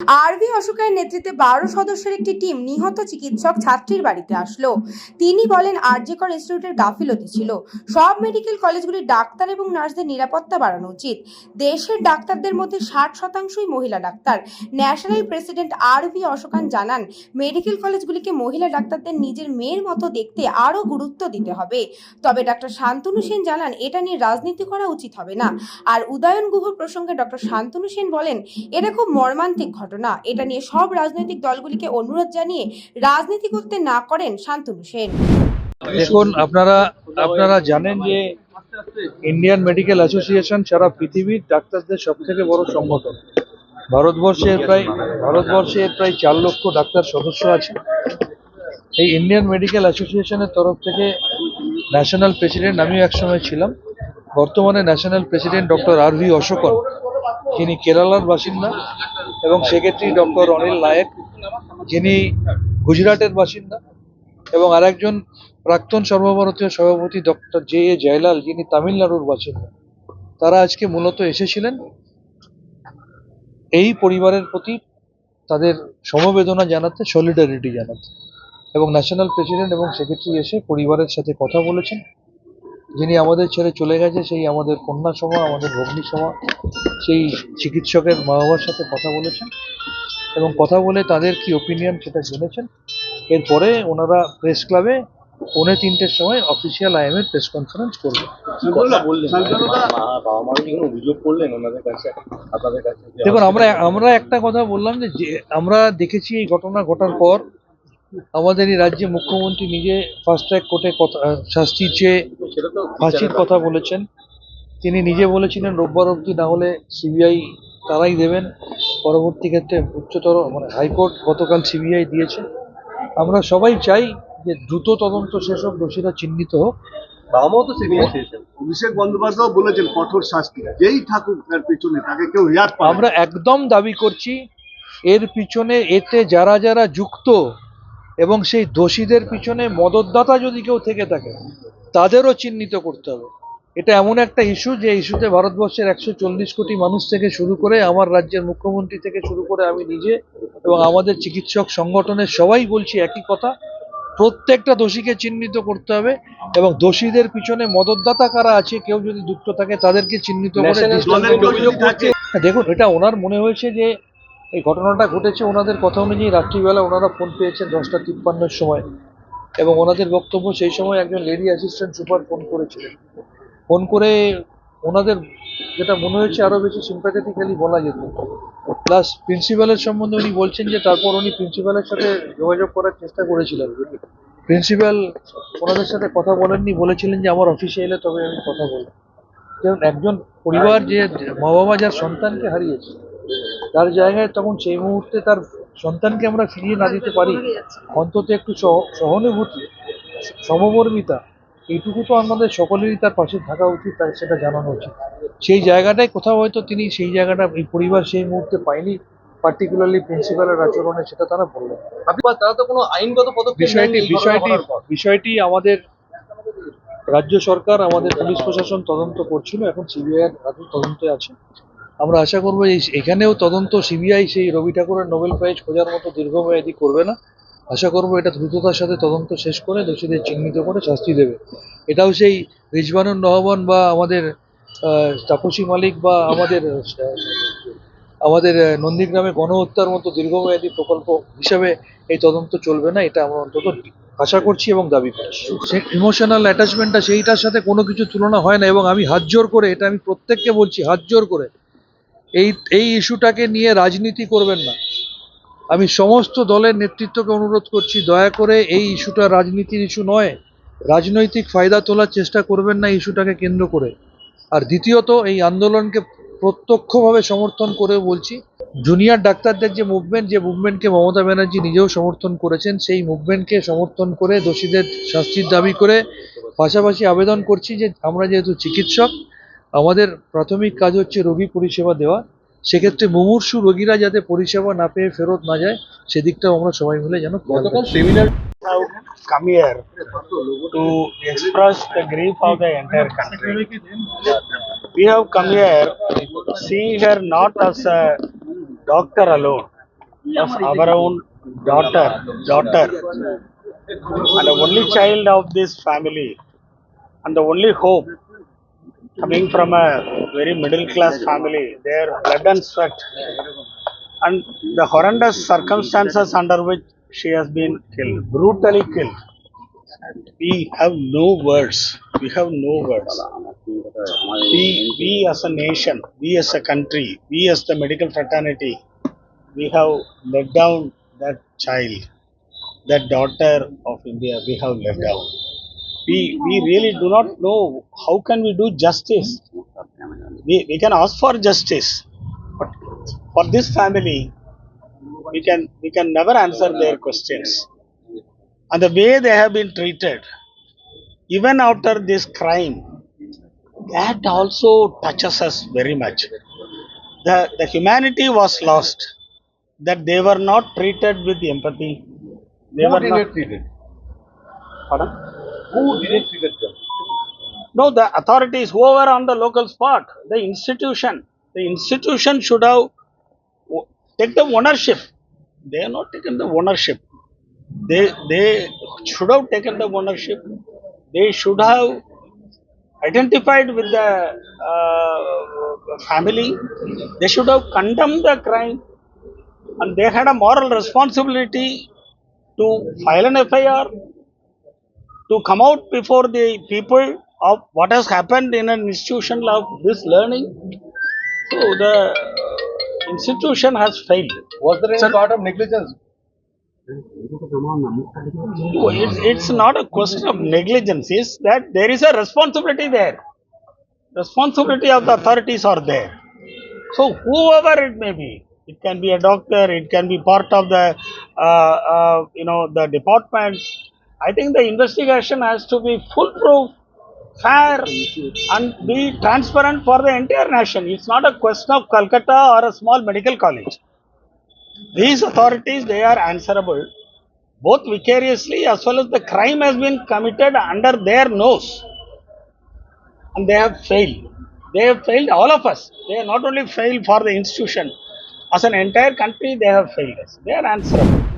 RV অশোকের নেতৃত্বে বারো সদস্যের একটি টিম নিহত চিকিৎসক ছাত্রীর বাড়িতে আসলো। তিনি বলেন, আরজিকর ইনস্টিটিউটের গাফিলতি ছিল। সব মেডিকেল কলেজগুলির ডাক্তার এবং নার্সদের নিরাপত্তা বাড়ানো উচিত। দেশের ডাক্তারদের মধ্যে ষাট শতাংশই মহিলা doctor. National president R V Ashokan জানান, মেডিকেল কলেজগুলিকে মহিলা ডাক্তারদের নিজের মেয়ের মতো দেখতে আরও গুরুত্ব দিতে হবে। তবে ডক্টর শান্তনু সেন জানান, এটা নিয়ে রাজনীতি করা উচিত হবে না। আর উদয়ন গুহর প্রসঙ্গে ডক্টর শান্তনু সেন বলেন, এটা খুব মর্মান্তিক ঘটনা। এটা নিয়ে সব রাজনৈতিক দলগুলিকে অনুরোধ জানিয়ে রাজনীতি করতে না করেন শান্তনু সেন। দেখুন, আপনারা আপনারা জানেন যে ইন্ডিয়ান মেডিকেল অ্যাসোসিয়েশন সারা পৃথিবীর ডাক্তারদের সব থেকে বড় সংগঠন। ভারতবর্ষে প্রায় ভারতবর্ষে প্রায় চার লক্ষ ডাক্তার সদস্য আছে। এই ইন্ডিয়ান মেডিকেল অ্যাসোসিয়েশনের তরফ থেকে ন্যাশনাল প্রেসিডেন্ট আমিও একসময় ছিলাম। বর্তমানে national president doctor R V Ashokan যিনি কেরালার বাসিন্দা এবং সেক্রেটারি ডক্টর অনিল নায়েক, যিনি গুজরাটের বাসিন্দা এবং আরেকজন প্রাক্তন সর্বভারতীয় সভাপতি ডক্টর জে এ জয়লাল, যিনি তামিলনাড়ুর বাসিন্দা। তারা আজকে মূলত এসেছিলেন। এই পরিবারের প্রতি তাদের সমবেদনা জানাতে সলিডারিটি জানাতে। এবং ন্যাশনাল প্রেসিডেন্ট এবং সেক্রেটারি এসে পরিবারের সাথে কথা বলেছেন। যিনি আমাদের ছেড়ে চলে গেছে সেই আমাদের কন্যা সভা আমাদের ভগ্নী সভা সেই চিকিৎসকের মা বাবার সাথে কথা বলেছেন এবং কথা বলে তাদের কি ওপিনিয়ন সেটা জেনেছেন। এরপরে ওনারা প্রেস ক্লাবে পৌনে তিনটের সময় অফিসিয়াল আইএমের প্রেস কনফারেন্স করবে দেখুন আমরা আমরা একটা কথা বললাম যে আমরা দেখেছি এই ঘটনা ঘটার পর আমাদের এই রাজ্যে মুখ্যমন্ত্রী নিজে ফাস্ট ট্র্যাক কোর্টে কথা শাস্তি চেয়ে ফাঁসির কথা বলেছেন তিনি নিজে বলেছিলেন রোববার অবধি না হলে সিবিআই তারাই দেবেন। পরবর্তী ক্ষেত্রে উচ্চতর মানে হাইকোর্ট গতকাল সিবিআই দিয়েছে। আমরা সবাই চাই যে দ্রুত তদন্ত শেষ হোক দোষীরা চিহ্নিত হোক। বাবা তো সিবিআই চেয়েছেন। অভিষেক বন্দ্যোপাধ্যায় বলেছেন কঠোর শাস্তি যেই থাকুক তার পেছনে তাকে কেউ আমরা একদম দাবি করছি এর পিছনে এতে যারা যারা যুক্ত এবং সেই দোষীদের পিছনে মদতদাতা যদি কেউ থেকে থাকে তাদেরও চিহ্নিত করতে হবে। এটা এমন একটা ইস্যু যে ইস্যুতে ভারতবর্ষের একশো চল্লিশ কোটি মানুষ থেকে শুরু করে আমার রাজ্যের মুখ্যমন্ত্রী থেকে শুরু করে আমি নিজে এবং আমাদের চিকিৎসক সংগঠনের সবাই বলছি একই কথা। প্রত্যেকটা দোষীকে চিহ্নিত করতে হবে এবং দোষীদের পিছনে মদতদাতা কারা আছে কেউ যদি যুক্ত থাকে তাদেরকে চিহ্নিত করে দেখুন এটা ওনার মনে হয়েছে যে এই ঘটনাটা ঘটেছে ওনাদের কথা অনুযায়ী রাত্রিবেলা ওনারা ফোন পেয়েছেন দশটা তিপ্পান্নের সময়। এবং ওনাদের বক্তব্য সেই সময় একজন লেডি অ্যাসিস্ট্যান্ট সুপার ফোন করেছিলেন। ফোন করে ওনাদের যেটা মনে হয়েছে আরও বেশি সিম্প্যাথেটিক্যালি বলা যেত। প্লাস প্রিন্সিপালের সম্বন্ধে উনি বলছেন যে তারপর উনি প্রিন্সিপালের সাথে যোগাযোগ করার চেষ্টা করেছিলেন। প্রিন্সিপাল ওনাদের সাথে কথা বলেননি, বলেছিলেন যে আমার অফিসে এলে তবে আমি কথা বলব। যেমন একজন পরিবার যে মা বাবা যার সন্তানকে হারিয়েছে তার জায়গায় তখন সেই মুহূর্তে তার সন্তানকে আমরা ফিরিয়ে না দিতে পারি। অন্তত একটু সহ- সহানুভূতি সমবর্মিতা এইটুকু তো আমাদের সকলেরই তার পাশে থাকা উচিত তাই সেটা জানানো উচিত। সেই জায়গাটায় কোথাও হয়তো তিনি সেই জায়গাটা এই পরিবার সেই মুহূর্তে পায়নি পার্টিকুলারলি প্রিন্সিপালের আচরণে সেটা তারা বললেন তারা তো কোনো আইনগত পদক্ষেপ বিষয়টি বিষয়টি বিষয়টি আমাদের রাজ্য সরকার আমাদের পুলিশ প্রশাসন তদন্ত করছিল এখন সিবিআই তদন্তে আছে। আমরা আশা করব এই এখানেও তদন্ত সিবিআই সেই রবি ঠাকুরের নোবেল প্রাইজ খোঁজার মতো দীর্ঘমেয়াদী করবে না। আশা করব এটা দ্রুততার সাথে তদন্ত শেষ করে দোষীদের চিহ্নিত করে শাস্তি দেবে। এটাও সেই রিজবানুর রহমান বা আমাদের তাপসী মালিক বা আমাদের আমাদের নন্দীগ্রামে গণহত্যার মতো দীর্ঘমেয়াদী প্রকল্প হিসাবে এই তদন্ত চলবে না, এটা আমরা অন্তত আশা করছি এবং দাবি করছি। ইমোশনাল অ্যাটাচমেন্টটা সেইটার সাথে কোনো কিছু তুলনা হয় না এবং আমি হাত জোর করে, এটা আমি প্রত্যেককে বলছি, হাত জোর করে এই এই ইস্যুটাকে নিয়ে রাজনীতি করবেন না। আমি সমস্ত দলের নেতৃত্বকে অনুরোধ করছি, দয়া করে এই ইস্যুটা রাজনীতির ইস্যু নয়, রাজনৈতিক ফায়দা তোলার চেষ্টা করবেন না ইস্যুটাকে কেন্দ্র করে। আর দ্বিতীয়ত, এই আন্দোলনকে প্রত্যক্ষভাবে সমর্থন করে বলছি, জুনিয়র ডাক্তারদের যে মুভমেন্ট, যে মুভমেন্টকে মমতা ব্যানার্জি নিজেও সমর্থন করেছেন, সেই মুভমেন্টকে সমর্থন করে দোষীদের শাস্তির দাবি করে পাশাপাশি আবেদন করছি যে আমরা যেহেতু চিকিৎসক আমাদের প্রাথমিক কাজ হচ্ছে রোগী পরিষেবা দেওয়া। সেক্ষেত্রে মুমূর্ষু রোগীরা যাতে পরিষেবা না পেয়ে ফেরত না যায়, সেদিকটাও আমরা সবাই মিলে যেন daughter daughter. And the only child of this family, and the only hope coming from a very middle class family, their blood and sweat, and the horrendous circumstances under which she has been killed, brutally killed. We have no words. We have no words. We, we as a nation, we as a country, we as the medical fraternity, we have let down that child, that daughter of India, we have let down. We, we really do not know how can we do justice. We, we can ask for justice, but for this family, we can we can never answer their questions. And the way they have been treated, even after this crime, that also touches us very much. The, the humanity was lost, that they were not treated with empathy. They Who were not, treated? Pardon? Who did it treated them? No, the authorities, whoever on the local spot, the institution, the institution should have take the ownership. They have not taken the ownership. They they should have taken the ownership. They should have identified with the uh, family. They should have condemned the crime, and they had a moral responsibility to file an FIR to come out before the people of what has happened in an institution of this learning. So the uh, institution has failed. Was there any sort of negligence? No, It's, it's not a question of negligence, it's that there is a responsibility there. Responsibility of the authorities are there. So whoever it may be, it can be a doctor, it can be part of the, uh, uh, you know, the department. I think the investigation has to be foolproof, fair, and be transparent for the entire nation. It's not a question of Calcutta or a small medical college. These authorities, they are answerable both vicariously as well as the crime has been committed under their nose. And they have failed. They have failed all of us. They have not only failed for the institution, as an entire country, they have failed us. They are answerable.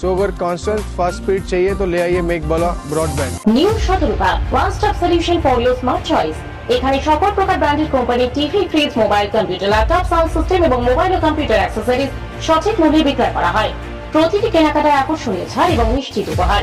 सो अगर constant fast speed चाहिए तो ले आइए make वाला broadband new সতর্কতা one stop solution for your smart choice এখানে সকল প্রকার ব্র্যান্ডেড কোম্পানির TV fridge mobile computer laptop sound system এবং মোবাইল ও কম্পিউটার অ্যাক্সেসরিজ সঠিক মূল্যে বিক্রয় করা হয় প্রতিটি কেনাকাটায় আকর্ষণীয় ছাড় এবং নিশ্চিত উপহার